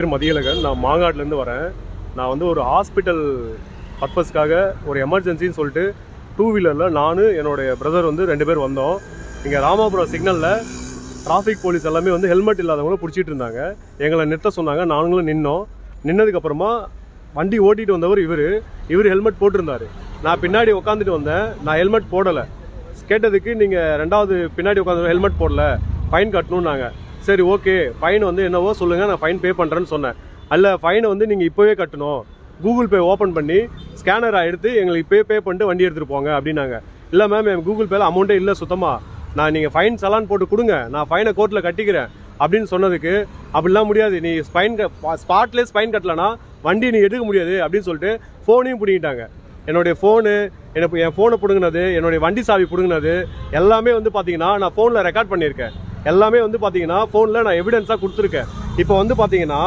பேர் மதியழகன் நான் மாங்காட்லேருந்து வரேன். நான் வந்து ஒரு ஹாஸ்பிட்டல் பர்பஸ்க்காக ஒரு எமர்ஜென்சின்னு சொல்லிட்டு டூ வீலரில் நான் என்னுடைய பிரதர் வந்து ரெண்டு பேர் வந்தோம். இங்கே ராமாபுரம் சிக்னலில் டிராஃபிக் போலீஸ் எல்லாமே வந்து ஹெல்மெட் இல்லாதவங்கள பிடிச்சிட்டு இருந்தாங்க. எங்களை நிறுத்த சொன்னாங்க நாங்களும் நின்னோம். நின்னதுக்கப்புறமா வண்டி ஓட்டிகிட்டு வந்தவர் இவர். இவர் ஹெல்மெட் போட்டிருந்தாரு. நான் பின்னாடி உட்காந்துட்டு வந்தேன். நான் ஹெல்மெட் போடலை. கேட்டதுக்கு நீங்கள் ரெண்டாவது பின்னாடி உட்காந்து ஹெல்மெட் போடல. ஃபைன் கட்டணும்னாங்க. சரி ஓகே ஃபைன் வந்து என்னவோ சொல்லுங்கள் நான் ஃபைன் பே பண்ணுறேன்னு சொன்னேன். அல்ல ஃபைனை வந்து நீங்கள் இப்போவே கட்டணும். கூகுள் பே ஓப்பன் பண்ணி ஸ்கேனரை எடுத்து எங்களுக்கு இப்போயே பே பண்ணிட்டு வண்டி எடுத்துகிட்டு போங்க அப்படின்னாங்க. இல்லை மேம் என் கூகுள் பேல அமௌண்ட்டே இல்லை சுத்தமாக நான் நீங்கள் ஃபைன் சலான் போட்டு கொடுங்க. நான் ஃபைனை கோர்ட்டில் கட்டிக்கிறேன் அப்படின்னு சொன்னதுக்கு அப்படிலாம் முடியாது. நீ ஃபைன் ஸ்பாட்லேயே ஃபைன் கட்டலனா வண்டி நீ எடுக்க முடியாது அப்படின்னு சொல்லிட்டு ஃபோனையும் பிடிங்கிட்டாங்க. என்னுடைய ஃபோனு எனக்கு என் ஃபோனை பிடுங்கினது என்னுடைய வண்டி சாவி பிடுங்கினது எல்லாமே வந்து பார்த்தீங்கன்னா நான் ஃபோனில் ரெக்கார்ட் பண்ணியிருக்கேன். எல்லாமே வந்து பார்த்தீங்கன்னா ஃபோனில் நான் எவிடன்ஸாக கொடுத்துருக்கேன். இப்போ வந்து பார்த்தீங்கன்னா